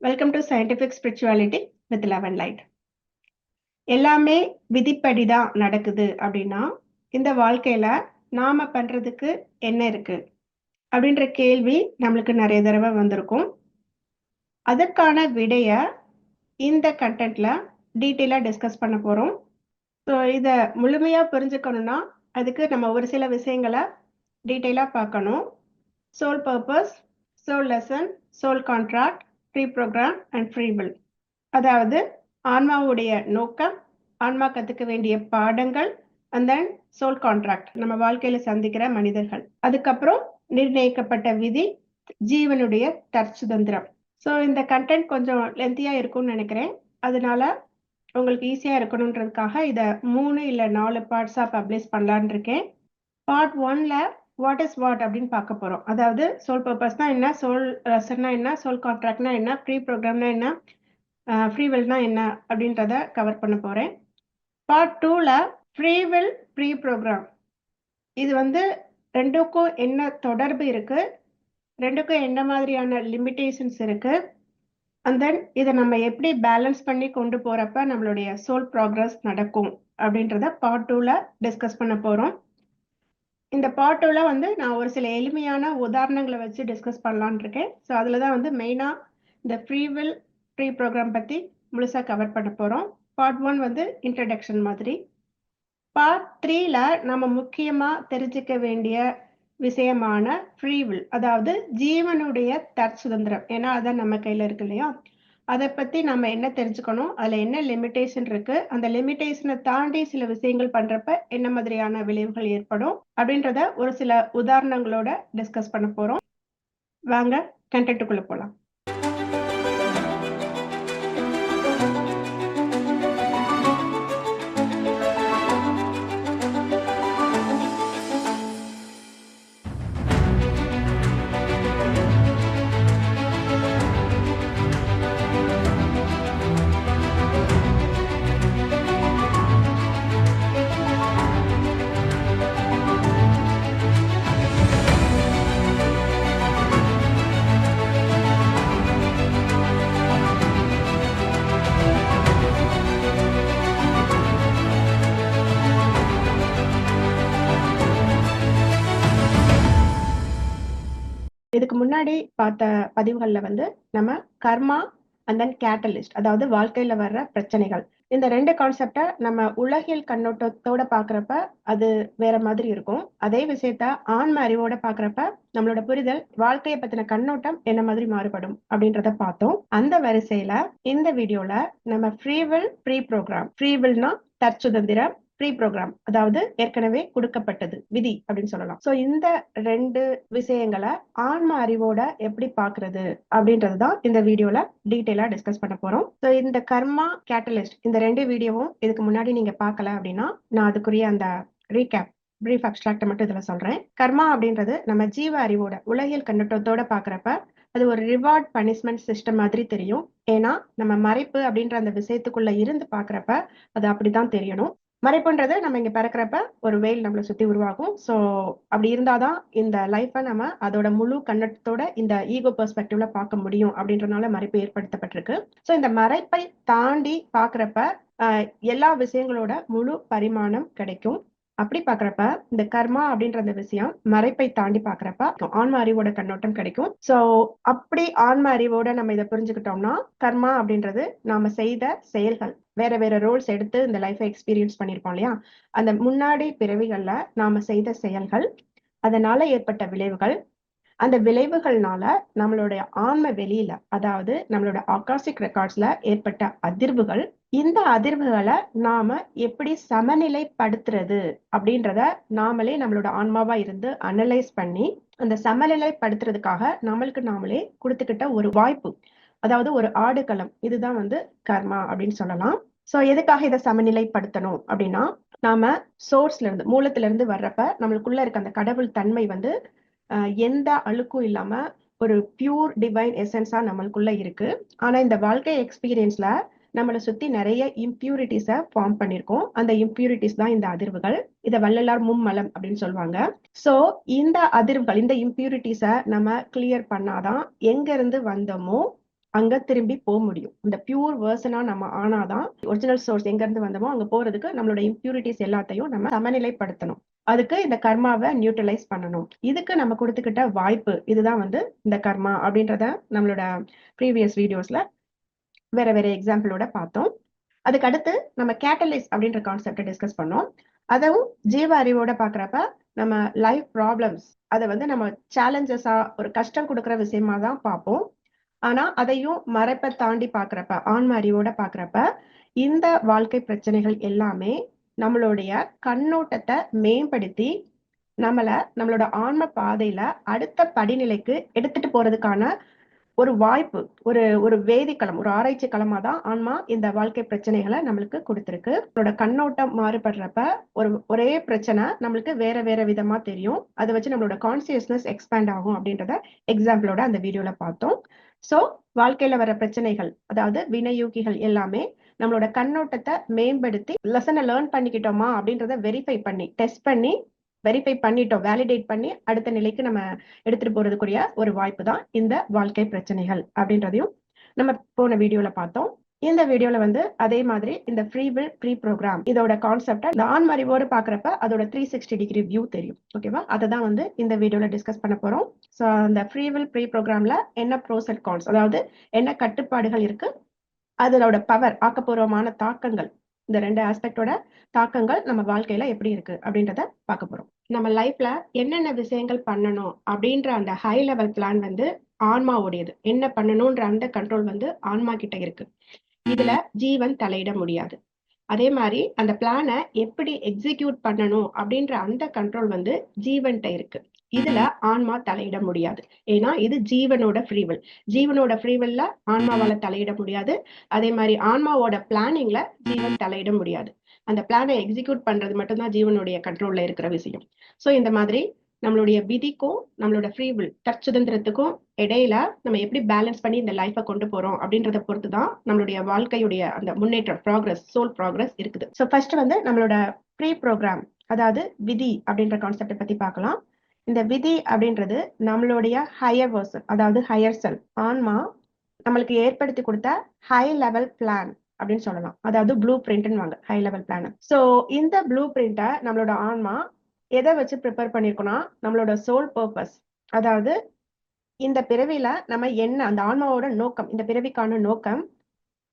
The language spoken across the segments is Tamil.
Welcome to scientific spirituality with eleven light எல்லாமே விதிப்படி தான் நடக்குது அப்படின்னா இந்த வாழ்க்கையில நாம பண்றதுக்கு என்ன இருக்கு? அப்படின்ற கேள்வி நம்மளுக்கு நிறைய தடவை வந்திருக்கும். அதற்கான விடைய இந்த கண்டென்ட்ல டீட்டெயிலாக டிஸ்கஸ் பண்ண போறோம். ஸோ இதை முழுமையாக புரிஞ்சுக்கணும்னா அதுக்கு நம்ம ஒரு சில விஷயங்களை டீட்டெயிலாக பார்க்கணும். Soul purpose soul lesson soul contract pre program and free will அதாவது ஆன்மாவுடைய நோக்கம் ஆன்மா கற்றுக்க வேண்டிய பாடங்கள் அண்ட் தென் சோல் கான்ட்ராக்ட் நம்ம வாழ்க்கையில சந்திக்கிற மனிதர்கள். அதுக்கப்புறம் நிர்ணயிக்கப்பட்ட விதி ஜீவனுடைய தற்சுதந்திரம். ஸோ இந்த கண்டென்ட் கொஞ்சம் லென்த்தியா இருக்கும்னு நினைக்கிறேன். அதனால உங்களுக்கு ஈஸியா இருக்கணுன்றதுக்காக இதை மூணு இல்லை நாலு பார்ட்ஸா பப்ளிஷ் பண்ணலான் இருக்கேன். பார்ட் ஒன்ல வாட் இஸ் வாட் அப்படின்னு பார்க்க போறோம். அதாவது சோல் பர்பஸ்னா என்ன? சோல் ரசன்னா என்ன? சோல் கான்ட்ராக்ட்னா என்ன? ப்ரீ ப்ரோக்ராம்னா என்ன? ஃப்ரீவில்னா என்ன? அப்படின்றத கவர் பண்ண போறேன். பார்ட் டூல ஃப்ரீவில் ப்ரீ ப்ரோக்ராம் இது வந்து ரெண்டுக்கும் என்ன தொடர்பு இருக்கு? ரெண்டுக்கும் என்ன மாதிரியான லிமிட்டேஷன்ஸ் இருக்கு? அண்ட் தென் இதை நம்ம எப்படி பேலன்ஸ் பண்ணி கொண்டு போறப்ப நம்மளுடைய சோல் ப்ராக்ரஸ் நடக்கும்? அப்படின்றத பார்ட் டூல டிஸ்கஸ் பண்ண போறோம். இந்த பாட்டோல வந்து நான் ஒரு சில எளிமையான உதாரணங்களை வச்சு டிஸ்கஸ் பண்ணலான் இருக்கேன். ஸோ அதில் தான் வந்து மெயினாக இந்த ஃப்ரீ வில் ப்ரீ ப்ரோக்ராம் பற்றி முழுசாக கவர் பண்ண போகிறோம் பார்ட் ஒன் வந்து இன்ட்ரடக்ஷன் மாதிரி. பார்ட் த்ரீல நம்ம முக்கியமாக தெரிஞ்சுக்க வேண்டிய விஷயமான ஃப்ரீவில் அதாவது ஜீவனுடைய தற்சுதந்திரம். ஏன்னா அதான் நம்ம கையில் இருக்கு இல்லையா? அதை பத்தி நம்ம என்ன தெரிஞ்சுக்கணும்? அதுல என்ன லிமிடேஷன் இருக்கு? அந்த லிமிடேஷனை தாண்டி சில விஷயங்கள் பண்றப்ப என்ன மாதிரியான விளைவுகள் ஏற்படும்? அப்படின்றத ஒரு சில உதாரணங்களோட டிஸ்கஸ் பண்ண போறோம். வாங்க கண்டென்ட்டுக்குள்ள போலாம். இதுக்கு முன்னாடி பார்த்த பதிவுகளில் வந்து நம்ம கர்மா அண்ட் தென் கேட்டலிஸ்ட் அதாவது வாழ்க்கையில வர்ற பிரச்சனைகள். இந்த ரெண்டு கான்செப்டை நம்ம உலகியல் கண்ணோட்டத்தோட பாக்குறப்ப அது வேற மாதிரி இருக்கும். அதே விஷயத்த ஆன்ம அறிவோட பாக்குறப்ப நம்மளோட புரிதல் வாழ்க்கையை பத்தின கண்ணோட்டம் என்ன மாதிரி மாறுபடும் அப்படின்றத பார்த்தோம். அந்த வரிசையில இந்த வீடியோல நம்ம ஃப்ரீவில் ப்ரீ ப்ரோக்ராம் ஃப்ரீவில்னா தற்சுதந்திரம் ப்ரீ ப்ரோக்ராம் அதாவது ஏற்கனவே கொடுக்கப்பட்டது விதி அப்படின்னு சொல்லலாம். சோ இந்த ரெண்டு விஷயங்களை ஆன்ம அறிவோட எப்படி பாக்குறது அப்படின்றதுதான் இந்த வீடியோல டீட்டெயிலா டிஸ்கஸ் பண்ண போறோம். சோ இந்த கர்மா கேட்டலிஸ்ட் இந்த ரெண்டு வீடியோவும் இதுக்கு முன்னாடி நீங்க பார்க்கல அப்படின்னா நான் அதுக்குரிய அந்த ரீகேப் பிரீஃப் அப்டிராக்ட மட்டும் இதுல சொல்றேன். கர்மா அப்படின்றது நம்ம ஜீவ அறிவோட உலகியல் கண்ணோட்டத்தோட பாக்குறப்ப அது ஒரு ரிவார்ட் பனிஷ்மெண்ட் சிஸ்டம் மாதிரி தெரியும். ஏன்னா நம்ம மறைப்பு அப்படின்ற அந்த விஷயத்துக்குள்ள இருந்து பாக்குறப்ப அது அப்படிதான் தெரியணும். மறைப்புன்றது நம்ம இங்க பிறக்கிறப்ப ஒரு வெயில் நம்மளை சுத்தி உருவாகும். ஸோ அப்படி இருந்தாதான் இந்த லைஃப்பை நம்ம அதோட முழு கண்ணத்தோட இந்த ஈகோ பெர்ஸ்பெக்டிவ்ல பார்க்க முடியும் அப்படின்றனால மறைப்பு ஏற்படுத்தப்பட்டிருக்கு. ஸோ இந்த மறைப்பை தாண்டி பாக்குறப்ப எல்லா விஷயங்களோட முழு பரிமாணம் கிடைக்கும். அப்படி பாக்குறப்ப இந்த கர்மா அப்படின்ற அந்த விஷயம் மறைப்பை தாண்டி பாக்குறப்ப ஆன்ம அறிவோட கண்ணோட்டம் கிடைக்கும். சோ அப்படி ஆன்ம அறிவோட நம்ம இதை புரிஞ்சுக்கிட்டோம்னா கர்மா அப்படின்றது நாம செய்த செயல்கள். வேற வேற ரோல்ஸ் எடுத்து இந்த லைஃபை எக்ஸ்பீரியன்ஸ் பண்ணியிருக்கோம் இல்லையா? அந்த முன்னாடி பிறவிகள்ல நாம செய்த செயல்கள் அதனால ஏற்பட்ட விளைவுகள் அந்த விளைவுகள்னால நம்மளுடைய ஆன்ம வெளியில அதாவது நம்மளோட ஆகாசிக் ரெக்கார்ட்ஸ்ல ஏற்பட்ட அதிர்வுகள் இந்த அதிர்வுகளை நாம எப்படி சமநிலைப்படுத்துறது அப்படின்றத நாமளே நம்மளோட ஆன்மாவா இருந்து அனலைஸ் பண்ணி அந்த சமநிலைப்படுத்துறதுக்காக நம்மளுக்கு நாமளே கொடுத்துக்கிட்ட ஒரு வாய்ப்பு. அதாவது ஒரு ஆடுகளம். இதுதான் வந்து கர்மா அப்படின்னு சொல்லலாம். சோ எதுக்காக இதை சமநிலைப்படுத்தணும் அப்படின்னா நாம சோர்ஸ்ல இருந்து மூலத்துல இருந்து வர்றப்ப நம்மளுக்குள்ள இருக்க அந்த கடவுள் தன்மை வந்து எந்த அழுக்கும் இல்லாம ஒரு பியூர் டிவைன் எசன்ஸா நம்மளுக்குள்ள இருக்கு. ஆனா இந்த வாழ்க்கை எக்ஸ்பீரியன்ஸ்ல நம்மளை சுத்தி நிறைய இம்பியூரிட்டிஸ ஃபார்ம் பண்ணிருக்கோம். அந்த இம்பியூரிட்டிஸ் தான் இந்த அதிர்வுகள். இதை வள்ளலார் மும்மலம் அப்படின்னு சொல்லுவாங்க. சோ இந்த அதிர்வுகள் இந்த இம்பியூரிட்டிஸ நம்ம கிளியர் பண்ணாதான் எங்க இருந்து வந்தோமோ அங்க திரும்பி போக முடியும். இந்த பியூர் வேர்சனா நம்ம ஆனாதான் ஒரிஜினல் சோர்ஸ் எங்க இருந்து வந்தோமோ அங்க போறதுக்கு நம்மளோட இம்பியூரிட்டிஸ் எல்லாத்தையும் நம்ம சமநிலைப்படுத்தணும். அதுக்கு இந்த கர்மாவை நியூட்ரலைஸ் பண்ணணும். இதுக்கு நம்ம கொடுத்துக்கிட்ட வாய்ப்பு இதுதான் வந்து இந்த கர்மா அப்படின்றத நம்மளோட ப்ரீவியஸ் வீடியோஸ்ல வேற வேற எக்ஸாம்பிளோட பார்த்தோம். அதுக்கு அடுத்து நம்ம கேட்டலைஸ் அப்படின்ற கான்செப்டை டிஸ்கஸ் பண்ணோம். அதுவும் ஜீவ அறிவோட பாக்குறப்ப நம்ம லைஃப் ப்ராப்ளம்ஸ் அதை வந்து நம்ம சேலஞ்சஸா ஒரு கஷ்டம் கொடுக்குற விஷயமா தான் பார்ப்போம். ஆனா அதையும் மறைப்பை தாண்டி பாக்குறப்ப ஆன்ம பாக்குறப்ப இந்த வாழ்க்கை பிரச்சனைகள் எல்லாமே நம்மளுடைய கண்ணோட்டத்தை மேம்படுத்தி நம்மள நம்மளோட ஆன்ம பாதையில அடுத்த படிநிலைக்கு எடுத்துட்டு போறதுக்கான ஒரு வாய்ப்பு ஒரு ஒரு வேதிக்களம் ஒரு ஆராய்ச்சி களமா தான் ஆன்மா இந்த வாழ்க்கை பிரச்சனைகளை நம்மளுக்கு கொடுத்துருக்கு. நம்மளோட கண்ணோட்டம் மாறுபடுறப்ப ஒரு ஒரே பிரச்சனை நம்மளுக்கு வேற வேற விதமா தெரியும். அதை வச்சு நம்மளோட கான்சியஸ்னஸ் எக்ஸ்பேண்ட் ஆகும் அப்படின்றத எக்ஸாம்பிளோட அந்த வீடியோல பார்த்தோம். சோ வாழ்க்கையில வர பிரச்சனைகள் அதாவது வினையூக்கிகள் எல்லாமே நம்மளோட கண்ணோட்டத்தை மேம்படுத்தி லெசனை லேர்ன் பண்ணிக்கிட்டோமா அப்படின்றத வெரிஃபை பண்ணி டெஸ்ட் பண்ணி வெரிஃபை பண்ணிட்டோம் வேலிடேட் பண்ணி அடுத்த நிலைக்கு நம்ம எடுத்துட்டு போறதுக்குரிய ஒரு வாய்ப்பு தான் இந்த வாழ்க்கை பிரச்சனைகள் அப்படின்றதையும் நம்ம போன வீடியோல பார்த்தோம். இந்த வீடியோல வந்து அதே மாதிரி இந்த ஃப்ரீ வில் ப்ரீ ப்ரோக்ராம் இதோட கான்செப்டை நான் மறைவோடு பாக்குறப்ப அதோட த்ரீ சிக்ஸ்டி டிகிரி வியூ தெரியும். ஓகேவா அதை தான் வந்து இந்த வீடியோல டிஸ்கஸ் பண்ண போறோம். ஸோ அந்த ஃப்ரீ வில் ப்ரீ ப்ரோக்ராம்ல என்ன ப்ரோஸ் அண்ட் கான்ஸ் அதாவது என்ன கட்டுப்பாடுகள் இருக்கு? அதோட பவர் ஆக்கப்பூர்வமான தாக்கங்கள். இந்த ரெண்டு ஆஸ்பெக்டோட தாக்கங்கள் நம்ம வாழ்க்கையில எப்படி இருக்கு அப்படின்றத பார்க்க போறோம். நம்ம லைஃப்ல என்னென்ன விஷயங்கள் பண்ணணும் அப்படின்ற அந்த ஹை லெவல் பிளான் வந்து ஆன்மாவுடையது. என்ன பண்ணணும்ன்ற அந்த கண்ட்ரோல் வந்து ஆன்மா கிட்ட இருக்கு. இதுல ஜீவன் தலையிட முடியாது. அதே மாதிரி அந்த பிளானை எப்படி எக்ஸிக்யூட் பண்ணணும் அப்படின்ற அந்த கண்ட்ரோல் வந்து ஜீவன்கிட்ட இருக்கு. இதுல ஆன்மா தலையிட முடியாது. ஏன்னா இது ஜீவனோட ஃப்ரீவில் ஜீவனோட ஃப்ரீவில்ல ஆன்மாவால தலையிட முடியாது. அதே மாதிரி ஆன்மாவோட பிளானிங்ல ஜீவன் தலையிட முடியாது. அந்த பிளானை எக்ஸிக்யூட் பண்றது மட்டும்தான் ஜீவனுடைய கண்ட்ரோல்ல இருக்கிற விஷயம். சோ இந்த மாதிரி நம்மளுடைய விதிக்கும் நம்மளோட ஃப்ரீவில் டச் சுதந்திரத்துக்கும் இடையில நம்ம எப்படி பேலன்ஸ் பண்ணி இந்த லைஃபை கொண்டு போறோம் அப்படின்றத பொறுத்து தான் நம்மளுடைய வாழ்க்கையுடைய அந்த முன்னேற்றம் ப்ராக்ரஸ் சோல் ப்ராக்ரஸ் இருக்குது. ஸோ ஃபர்ஸ்ட் வந்து நம்மளோட ப்ரீ ப்ரோக்ராம் அதாவது விதி அப்படின்ற கான்செப்டை பத்தி பார்க்கலாம். இந்த விதி அப்படின்றது நம்மளுடைய ஹையர் வேர்சன் அதாவது ஹையர் செல் ஆன்மா நம்மளுக்கு ஏற்படுத்தி கொடுத்த ஹை லெவல் பிளான் அப்படின்னு சொல்லலாம். அதாவது ப்ளூ பிரிண்ட்னு வாங்க ஹை லெவல் பிளான் ஸோ இந்த ப்ளூ பிரிண்ட்டை நம்மளோட ஆன்மா எதை வச்சு ப்ரிப்பேர் பண்ணிருக்கோம்னா நம்மளோட சோல் பர்பஸ் அதாவது இந்த பிறவியில நம்ம என்ன அந்த ஆன்மாவோட நோக்கம் இந்த பிறவிக்கான நோக்கம்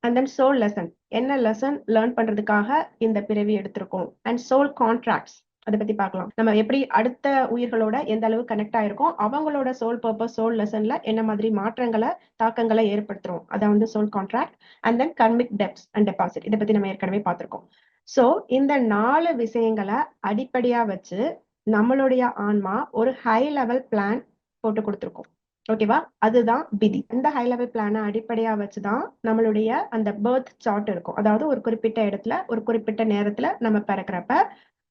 அண்ட் தென் சோல் லெசன் என்ன லெசன் லேர்ன் பண்றதுக்காக இந்த பிறவி எடுத்திருக்கோம். அண்ட் சோல் கான்ட்ராக்ட்ஸ் அதை பத்தி பார்க்கலாம். நம்ம எப்படி அடுத்த உயிர்களோட எந்த அளவு கனெக்ட் ஆயிருக்கோம் அவங்களோட சோல் பர்பஸ் சோல் லெசன்ல என்ன மாதிரி மாற்றங்களை தாக்கங்களை ஏற்படுத்துறோம். அதை வந்து soul contract and then karmic debts and deposit இதை பத்தி நம்ம ஏற்கனவே பார்த்திருக்கோம். சோ இந்த நாலு விஷயங்களை அடிப்படையா வச்சு நம்மளுடைய ஆன்மா ஒரு ஹை லெவல் பிளான் போட்டு கொடுத்துருக்கோம். ஓகேவா அதுதான் விதி. இந்த ஹை லெவல் பிளானை அடிப்படையா வச்சுதான் நம்மளுடைய அந்த பேர்த் சார்ட் இருக்கும். அதாவது ஒரு குறிப்பிட்ட இடத்துல ஒரு குறிப்பிட்ட நேரத்துல நம்ம பிறக்கிறப்ப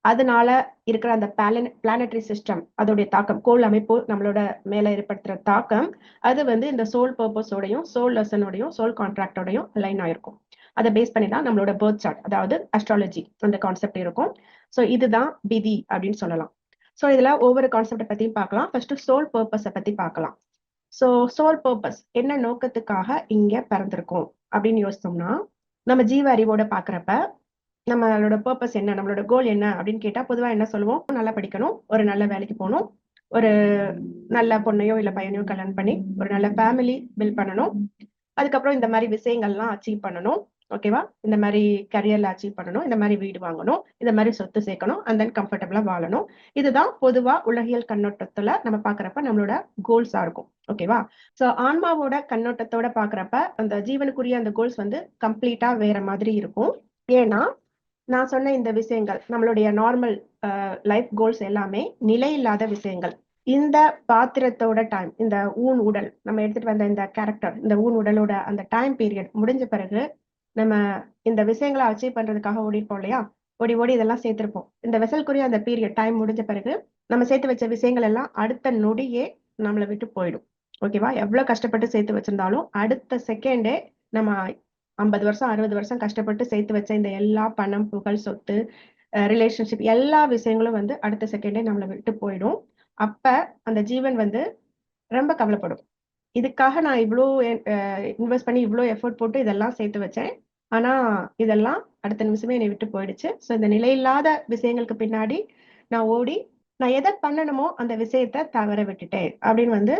அதனால இருக்கிற அந்த பேலன் பிளானட்டரி சிஸ்டம் அதோடைய தாக்கம் கோல் அமைப்பு நம்மளோட மேல ஏற்படுத்துற தாக்கம் அது வந்து இந்த சோல் பர்பஸோடையும் சோல் லெசனோடையும் சோல் கான்ட்ராக்டோடையும் லைன் ஆயிருக்கும். அதை பேஸ் பண்ணி தான் நம்மளோட பேர்த் சார்ட் அதாவது அஸ்ட்ராலஜி அந்த கான்செப்ட் இருக்கும். ஸோ இதுதான் விதி அப்படின்னு சொல்லலாம். ஸோ இதில் ஒவ்வொரு கான்செப்டை பற்றியும் பார்க்கலாம். ஃபர்ஸ்ட் சோல் பர்பஸை பற்றி பார்க்கலாம். ஸோ சோல் பர்பஸ் என்ன நோக்கத்துக்காக இங்கே பிறந்திருக்கோம் அப்படின்னு யோசித்தோம்னா நம்ம ஜீவ அறிவோட பார்க்குறப்ப நம்மளோட பர்பஸ் என்ன நம்மளோட கோல் என்ன அப்படின்னு கேட்டால் பொதுவாக என்ன சொல்லுவோம்? நல்லா படிக்கணும் ஒரு நல்ல வேலைக்கு போகணும் ஒரு நல்ல பொண்ணையோ இல்லை பையனையோ கல்யாணம் பண்ணி ஒரு நல்ல ஃபேமிலி பில்ட் பண்ணணும். அதுக்கப்புறம் இந்த மாதிரி விஷயங்கள்லாம் அச்சீவ் பண்ணணும். ஓகேவா இந்த மாதிரி கரியர்ல அச்சீவ் பண்ணணும். இந்த மாதிரி வீடு வாங்கணும். இந்த மாதிரி சொத்து சேர்க்கணும். அண்ட் தென் கம்ஃபர்டபுளா வாழணும். இதுதான் பொதுவா உலகியல் கண்ணோட்டத்துல நம்ம பாக்குறப்ப நம்மளோட கோல்ஸா இருக்கும். ஓகேவா சோ ஆன்மாவோட கண்ணோட்டத்தோட பாக்குறப்ப அந்த ஜீவனுக்குரிய அந்த கோல்ஸ் வந்து கம்ப்ளீட்டா வேற மாதிரி இருக்கும். ஏன்னா நான் சொன்ன இந்த விஷயங்கள் நம்மளுடைய நார்மல் லைஃப் கோல்ஸ் எல்லாமே நிலை இல்லாத விஷயங்கள். இந்த பாத்திரத்தோட டைம் இந்த ஊன் உடல் நம்ம எடுத்துட்டு வந்த இந்த கேரக்டர் இந்த ஊன் உடலோட அந்த டைம் பீரியட் முடிஞ்ச பிறகு நம்ம இந்த விஷயங்களை அச்சீவ் பண்றதுக்காக ஓடிப்போம் இல்லையா? ஓடி ஓடி இதெல்லாம் சேர்த்திருப்போம். இந்த வெசல்குரிய அந்த பீரியட் டைம் முடிஞ்ச பிறகு நம்ம சேர்த்து வச்ச விஷயங்கள் எல்லாம் அடுத்த நொடியே நம்மளை விட்டு போயிடும். ஓகேவா எவ்வளவு கஷ்டப்பட்டு சேர்த்து வச்சிருந்தாலும் அடுத்த செகண்டே நம்ம ஐம்பது வருஷம் அறுபது வருஷம் கஷ்டப்பட்டு சேர்த்து வச்ச இந்த எல்லா பணம் புகழ் சொத்து ரிலேஷன்ஷிப் எல்லா விஷயங்களும் வந்து அடுத்த செகண்டே நம்மளை விட்டு போயிடும். அப்ப அந்த ஜீவன் வந்து ரொம்ப கவலைப்படும். இதுக்காக நான் இவ்வளோ இன்வெஸ்ட் பண்ணி இவ்வளோ எஃபோர்ட் போட்டு இதெல்லாம் சேர்த்து வச்சேன். ஆனா, இதெல்லாம் அடுத்த நிமிஷமே என்னை விட்டு போயிடுச்சு. ஸோ இந்த நிலையில்லாத விஷயங்களுக்கு பின்னாடி நான் ஓடி, நான் எதை பண்ணணுமோ அந்த விஷயத்த தவற விட்டுட்டேன். அப்படின்னு வந்து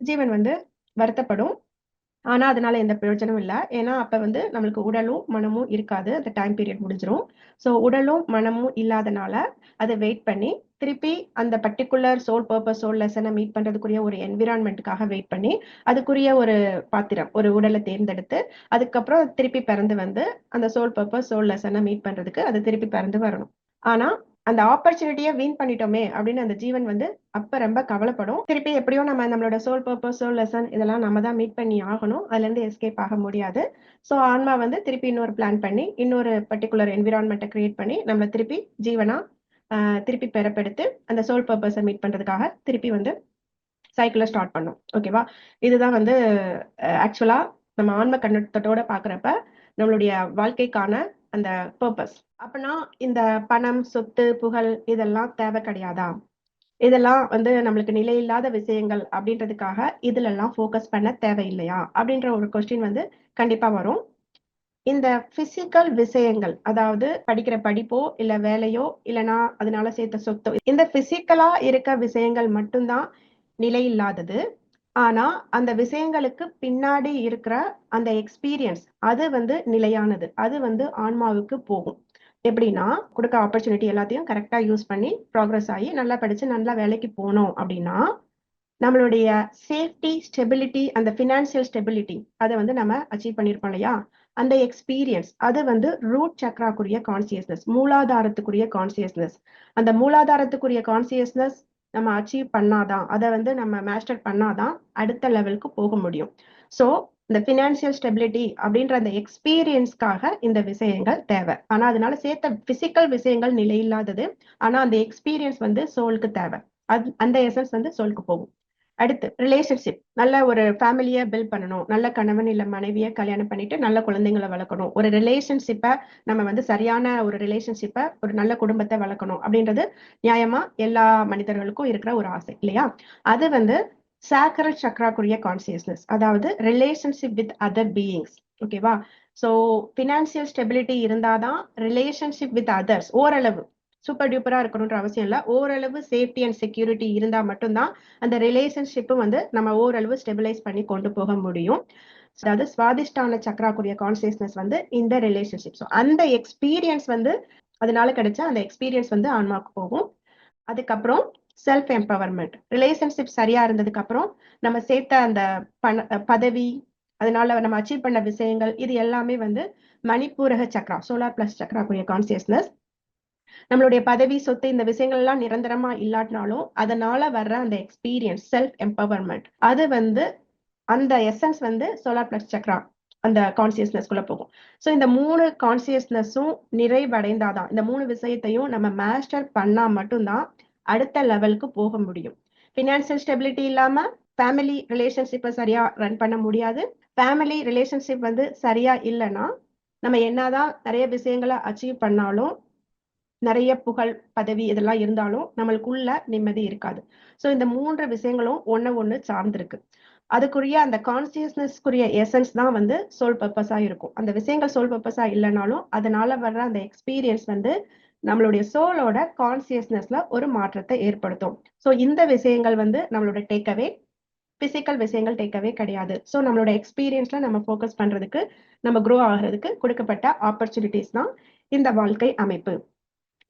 ஜீவன் வந்து வருத்தப்படும். ஆனா, அதனால எந்த பிரயோஜனமும் இல்ல. ஏன்னா, அப்ப வந்து நம்மளுக்கு உடலும், மனமும் இருக்காது. அந்த டைம் பீரியட் முடிஞ்சிரும். ஸோ உடலும், மனமும் இல்லாதனால, அதை வெயிட் பண்ணி, திருப்பி அந்த பர்ட்டிகுலர் சோல் பர்பஸ் சோல் லெசனை மீட் பண்றதுக்குரிய ஒரு என்விரான்மெண்ட்டுக்காக வெயிட் பண்ணி, அதுக்குரிய ஒரு பாத்திரம், ஒரு உடலை தேர்ந்தெடுத்து, அதுக்கப்புறம் திருப்பி பிறந்து வந்து, அந்த சோல் பர்பஸ் சோல் லெசனை மீட் பண்றதுக்கு அது திருப்பி பிறந்து வரணும். ஆனா, அந்த ஆப்பர்ச்சுனிட்டியை வீண் பண்ணிட்டோமே! அப்படின்னு அந்த ஜீவன் வந்து அப்ப ரொம்ப கவலைப்படும். திருப்பி எப்படியோ நம்ம நம்மளோட சோல் பர்பஸ் சோல் லெசன் இதெல்லாம் நம்ம தான் மீட் பண்ணி ஆகணும். அதுலருந்து எஸ்கேப் ஆக முடியாது. ஸோ ஆன்மா வந்து திருப்பி இன்னொரு பிளான் பண்ணி, இன்னொரு பர்டிகுலர் என்விரான்மெண்ட்டை கிரியேட் பண்ணி, நம்ம திருப்பி ஜீவனா திருப்பி பெறப்படுத்து அந்த சோல் பர்பஸை மீட் பண்ணுறதுக்காக திருப்பி வந்து சைக்கிளை ஸ்டார்ட் பண்ணும். ஓகேவா? இதுதான் வந்து ஆக்சுவலாக நம்ம ஆன்ம கண்ணோட்டத்தோட பார்க்குறப்ப நம்மளுடைய வாழ்க்கைக்கான அந்த பர்பஸ் அப்படின்னா இந்த பணம், சொத்து, புகழ் இதெல்லாம் தேவை கிடையாதா? இதெல்லாம் வந்து நம்மளுக்கு நிலையில்லாத விஷயங்கள் அப்படின்றதுக்காக, இதுலெல்லாம் ஃபோக்கஸ் பண்ண தேவையில்லையா? அப்படின்ற ஒரு கொஸ்டின் வந்து கண்டிப்பா வரும். இந்த பிசிக்கல் விஷயங்கள், அதாவது படிக்கிற படிப்போ, இல்ல வேலையோ, இல்லனா அதனால சேர்த்த சொத்தோ, இந்த பிசிக்கலா இருக்க விஷயங்கள் மட்டும் தான் நிலையில்லாதது. ஆனா, அந்த விஷயங்களுக்கு பின்னாடி இருக்கிற அந்த எக்ஸ்பீரியன்ஸ், அது வந்து நிலையானது. அது வந்து ஆன்மாவுக்கு போகும். எப்படின்னா, கொடுக்க ஆப்பர்ச்சுனிட்டி எல்லாத்தையும் கரெக்டா யூஸ் பண்ணி, ப்ராக்ரஸ் ஆகி நல்லா படிச்சு, நல்லா வேலைக்கு போனோம் அப்படின்னா, நம்மளுடைய சேஃப்டி, ஸ்டெபிலிட்டி, அந்த பினான்சியல் ஸ்டெபிலிட்டி அதை வந்து நம்ம அச்சீவ் பண்ணியிருப்போம் இல்லையா? அந்த எக்ஸ்பீரியன்ஸ் அது வந்து ரூட் சக்ராக்குரிய கான்சியஸ்னஸ் மூலாதாரத்துக்குரிய கான்சியஸ்னஸ் அந்த மூலாதாரத்துக்குரிய கான்சியஸ்னஸ் நம்ம அச்சீவ் பண்ணாதான் அதை வந்து நம்ம மாஸ்டர் பண்ணாதான் அடுத்த லெவலுக்கு போக முடியும். ஸோ, இந்த ஃபினான்சியல் ஸ்டெபிலிட்டி அப்படின்ற அந்த எக்ஸ்பீரியன்ஸ்க்காக இந்த விஷயங்கள் தேவை. ஆனால் அதனால சேர்த்த பிசிக்கல் விஷயங்கள் நிலையில்லாதது. ஆனால் அந்த எக்ஸ்பீரியன்ஸ் வந்து சோலுக்கு தேவை. அது அந்த எசன்ஸ் வந்து சோலுக்கு போகும். அடுத்து ரிலேஷன்ஷிப். நல்ல ஒரு ஃபேமிலியை பில்ட் பண்ணணும். நல்ல கணவன் இல்லை மனைவியை கல்யாணம் பண்ணிட்டு, நல்ல குழந்தைங்கள வளர்க்கணும். ஒரு ரிலேஷன்ஷிப்பை நம்ம வந்து சரியான ஒரு ரிலேஷன்ஷிப்பை ஒரு நல்ல குடும்பத்தை வளர்க்கணும். அப்படின்றது நியாயமா எல்லா மனிதர்களுக்கும் இருக்கிற ஒரு ஆசை இல்லையா? அது வந்து சாக்கரல் சக்ராக்குரிய கான்சியஸ்னஸ் அதாவது ரிலேஷன்ஷிப் வித் அதர் பீயிங்ஸ். ஓகேவா? ஸோ ஃபினான்சியல் ஸ்டெபிலிட்டி இருந்தா தான் ரிலேஷன்ஷிப் வித் அதர்ஸ் ஓரளவு சூப்பர் டியூப்பராக இருக்கணுன்ற அவசியம் இல்லை ஓரளவு சேஃப்டி அண்ட் செக்யூரிட்டி இருந்தால் மட்டும்தான் அந்த ரிலேஷன்ஷிப்பும் வந்து நம்ம ஓரளவு ஸ்டெபிலைஸ் பண்ணி கொண்டு போக முடியும். அதாவது சுவாதிஷ்டான சக்கராக்குரிய கான்சியஸ்னஸ் வந்து இந்த ரிலேஷன்ஷிப். ஸோ அந்த எக்ஸ்பீரியன்ஸ் வந்து அதனால கிடைச்ச அந்த எக்ஸ்பீரியன்ஸ் வந்து ஆன்மாவுக்கு போகும். அதுக்கப்புறம் செல்ஃப் எம்பவர்மெண்ட் ரிலேஷன்ஷிப் சரியா இருந்ததுக்கு அப்புறம், நம்ம சேர்த்த அந்த பண பதவி, அதனால நம்ம அச்சீவ் பண்ண விஷயங்கள், இது எல்லாமே வந்து மணிப்பூரக சக்ரா, சோலார் பிளஸ் சக்ராக்குரிய கான்சியஸ்னஸ் நம்மளுடைய பதவி, சொத்து இந்த விஷயங்கள் எல்லாம் நிரந்தரமா இல்லாட்டினாலும், அதனால வர்ற அந்த எக்ஸ்பீரியன்ஸ், செல்ஃப் எம்பவர்மெண்ட் அது வந்து அந்த எசன்ஸ் வந்து சோலார் பிளஸ் சக்ரா அந்த கான்ஷியஸ்னஸ்குள்ள போகும். ஸோ இந்த மூணு கான்சியஸ்னஸும் நிறைவடைந்தாதான் இந்த மூணு விஷயத்தையும் நம்ம மாஸ்டர் பண்ணா மட்டும்தான் அடுத்த லெவலுக்கு போக முடியும். ஃபினான்சியல் ஸ்டெபிலிட்டி இல்லாம, ஃபேமிலி ரிலேஷன்ஷிப்பை சரியா ரன் பண்ண முடியாது. ஃபேமிலி ரிலேஷன்ஷிப் வந்து சரியா இல்லைன்னா நம்ம என்னதான் நிறைய விஷயங்கள அச்சீவ் பண்ணாலும், நிறைய புகழ், பதவி இதெல்லாம் இருந்தாலும், நம்மளுக்குள்ள நிம்மதி இருக்காது. ஸோ இந்த மூன்று விஷயங்களும் ஒன்று ஒன்று சார்ந்திருக்கு. அதுக்குரிய அந்த கான்சியஸ்னஸ்க்குரிய எசன்ஸ் தான் வந்து சோல் பர்பஸாக இருக்கும். அந்த விஷயங்கள் சோல் பர்பஸாக இல்லைனாலும் அதனால வர்ற அந்த எக்ஸ்பீரியன்ஸ் வந்து நம்மளுடைய சோலோட கான்சியஸ்னஸ்ல ஒரு மாற்றத்தை ஏற்படுத்தும். ஸோ இந்த விஷயங்கள் வந்து நம்மளோட டேக்கவே பிசிக்கல் விஷயங்கள் டேக்கவே கிடையாது. ஸோ நம்மளோட எக்ஸ்பீரியன்ஸ்ல நம்ம ஃபோக்கஸ் பண்றதுக்கு, நம்ம குரோ ஆகுறதுக்கு கொடுக்கப்பட்ட ஆப்பர்ச்சுனிட்டிஸ் தான் இந்த வாழ்க்கை அமைப்பு.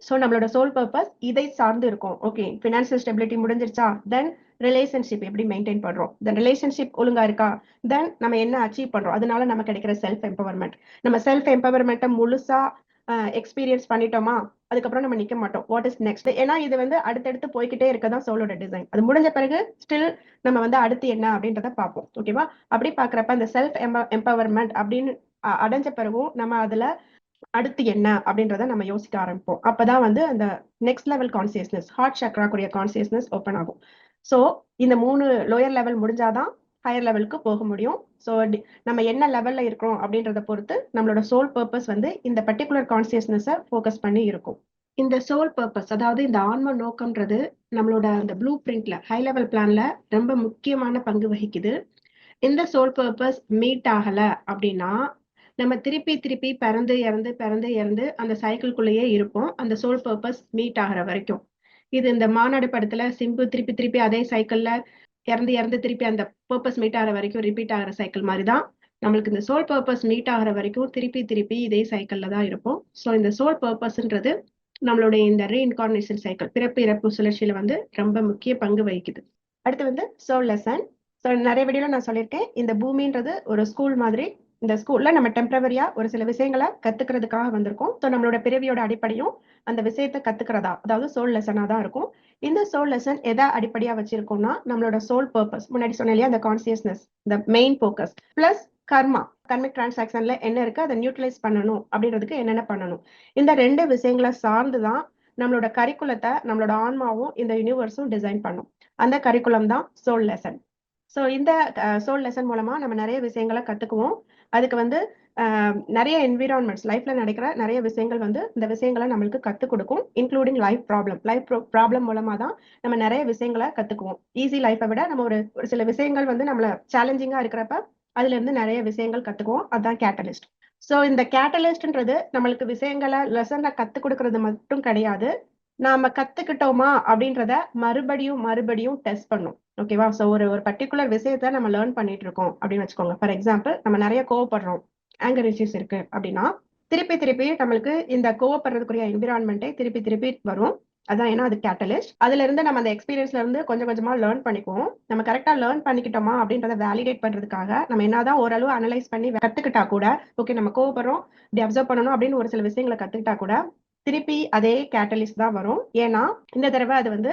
ஸோ நம்மளோட சோல் பர்பஸ் இதை சார்ந்து இருக்கும். ஓகே ஃபினான்ஷியல் ஸ்டெபிலிட்டி முடிஞ்சிருச்சா? தென் ரிலேஷன்ஷிப் எப்படி மெயின்டைன் பண்றோம்? தென் ரிலேஷன்ஷிப் ஒழுங்கா இருக்கா? தென் நம்ம என்ன அச்சீவ் பண்றோம்? அதனால நம்ம கிடைக்கிற செல்ஃப் எம்பவர்மெண்ட் நம்ம செல்ஃப் எம்பவர்மெண்ட்டை முழுசா எக்ஸ்பீரியன்ஸ் பண்ணிட்டோமா? அதுக்கப்புறம் நம்ம நிக்க மாட்டோம். What is next? ஏன்னா இது வந்து அடுத்தடுத்து போய்கிட்டே இருக்க தான் சோலோட டிசைன். அது முடிஞ்ச பிறகு ஸ்டில் நம்ம வந்து அடுத்து என்ன அப்படின்றத பார்ப்போம். ஓகேவா? அப்படி பாக்குறப்ப அந்த செல்ஃப் எம்ப எம்பவர்மெண்ட் அப்படின்னு அடைஞ்ச பிறகும் நம்ம அதுல அடுத்து என்ன அப்படின்றத நம்ம யோசிக்க ஆரம்பிப்போம். அப்பதான் வந்து அந்த நெக்ஸ்ட் லெவல் கான்சியஸ்னஸ் ஹார்ட் சக்ராக்குரிய கான்சியஸ்னஸ் ஓப்பன் ஆகும். ஸோ இந்த மூணு லோயர் லெவல் முடிஞ்சாதான் ஹையர் லெவலுக்கு போக முடியும். ஸோ நம்ம என்ன லெவல்ல இருக்கிறோம் அப்படின்றத பொறுத்து, நம்மளோட சோல் பர்பஸ் வந்து இந்த பர்ட்டிகுலர் கான்சியஸ்னஸை ஃபோக்கஸ் பண்ணி இருக்கும். இந்த சோல் பர்பஸ் அதாவது இந்த ஆன்ம நோக்கம்ன்றது நம்மளோட அந்த ப்ளூ பிரிண்ட்ல, ஹை லெவல் பிளான்ல ரொம்ப முக்கியமான பங்கு வகிக்குது. இந்த சோல் பர்பஸ் மீட் ஆகல அப்படின்னா நம்ம திருப்பி திருப்பி பிறந்து இறந்து பிறந்து இறந்து அந்த சைக்கிள்குள்ளேயே இருப்போம். அந்த சோல் பர்பஸ் மீட் ஆகிற வரைக்கும். இது இந்த மாநாடு படத்துல சிம்பு திருப்பி திருப்பி அதே சைக்கிள்ல இறந்து இறந்து திருப்பி அந்த பர்பஸ் மீட் ஆகிற வரைக்கும் ரிப்பீட் ஆகிற சைக்கிள் மாதிரி தான் நம்மளுக்கு இந்த சோல் பர்பஸ் மீட் ஆகிற வரைக்கும் திருப்பி திருப்பி இதே சைக்கிள்ல தான் இருப்போம். ஸோ இந்த சோல் பர்பஸ்ன்றது நம்மளுடைய இந்த ரீஇன்கார்னேஷன் சைக்கிள் பிறப்பு இறப்பு சுழற்சியில வந்து ரொம்ப முக்கிய பங்கு வகிக்குது. அடுத்து வந்து சோல் லெசன் ஸோ நிறைய வீடியோல நான் சொல்லியிருக்கேன். இந்த பூமின்றது ஒரு ஸ்கூல் மாதிரி இந்த ஸ்கூல்ல நம்ம டெம்பரவரியா ஒரு சில விஷயங்களை கத்துக்கிறதுக்காக வந்திருக்கோம். ஸோ நம்மளோட பிறவியோட அடிப்படையும் அந்த விஷயத்தை கத்துக்கிறதா அதாவது சோல் லெசனா தான் இருக்கும். இந்த சோல் லெசன் எதை அடிப்படையா வச்சிருக்கோம்னா நம்மளோட சோல் பர்பஸ் முன்னாடி சொன்னாலே இல்லையா அந்த கான்சியஸ்னஸ் இந்த main focus plus karma karmic டிரான்சாக்ஷன்ல என்ன இருக்கு? அதை நியூட்ரலைஸ் பண்ணணும் அப்படின்றதுக்கு என்னென்ன பண்ணணும்? இந்த ரெண்டு விஷயங்களை சார்ந்து தான் நம்மளோட கரிக்குலத்தை நம்மளோட ஆன்மாவும் இந்த யூனிவர்ஸும் டிசைன் பண்ணும். அந்த கரிக்குலம் தான் சோல் லெசன் ஸோ இந்த சோல் லெசன் மூலமா நம்ம நிறைய விஷயங்களை கத்துக்குவோம். அதுக்கு வந்து நிறைய என்விரான்மெண்ட்ஸ் லைஃப்ல நடக்கிற நிறைய விஷயங்கள் வந்து இந்த விஷயங்களை நம்மளுக்கு கத்துக் கொடுக்கும் including life problem life problem மூலமா தான் நம்ம நிறைய விஷயங்களை கத்துக்குவோம். ஈஸி லைஃப்பை விட நம்ம ஒரு ஒரு சில விஷயங்கள் வந்து நம்மள சேலஞ்சிங்கா இருக்கிறப்ப அதுல இருந்து நிறைய விஷயங்கள் கத்துக்குவோம். அதுதான் கேட்டலிஸ்ட் ஸோ இந்த கேட்டலிஸ்ட்ன்றது நம்மளுக்கு விஷயங்களை லெசனை கத்துக் கொடுக்கறது மட்டும் கிடையாது. நாம கத்துக்கிட்டோமா அப்படின்றத மறுபடியும் மறுபடியும் டெஸ்ட் பண்ணும். ஓகேவா ஸோ ஒரு ஒரு பர்டிகுலர் விஷயத்த நம்ம லேர்ன் பண்ணிட்டு இருக்கோம் அப்படின்னு வச்சுக்கோங்க. ஃபார் எக்ஸாம்பிள் நம்ம நிறைய கோவப்படுறோம். ஆங்கர் இஷ்யூஸ் இருக்கு அப்படின்னா திருப்பி திருப்பி நம்மளுக்கு இந்த கோவப்படுறதுக்குரிய என்விரான்மெண்ட்டை திருப்பி திருப்பி வரும். அதான் ஏன்னா அது கேட்டலிஸ்ட் அதுல இருந்து நம்ம அந்த எக்ஸ்பீரியன்ஸ்ல இருந்து கொஞ்சம் கொஞ்சமா லேர்ன் பண்ணிக்குவோம். நம்ம கரெக்டா லேர்ன் பண்ணிக்கிட்டோமா அப்படின்றத வேலிடேட் பண்றதுக்காக நம்ம என்னதான் ஓரளவு அனலைஸ் பண்ணி கத்துக்கிட்டா கூட ஓகே நம்ம கோவப்படுறோம் இப்படி அப்சர்வ் பண்ணணும் அப்படின்னு ஒரு சில விஷயங்களை கத்துக்கிட்டா கூட திருப்பி அதே கேட்டலிஸ்ட் தான் வரும். ஏன்னா இந்த தடவை அது வந்து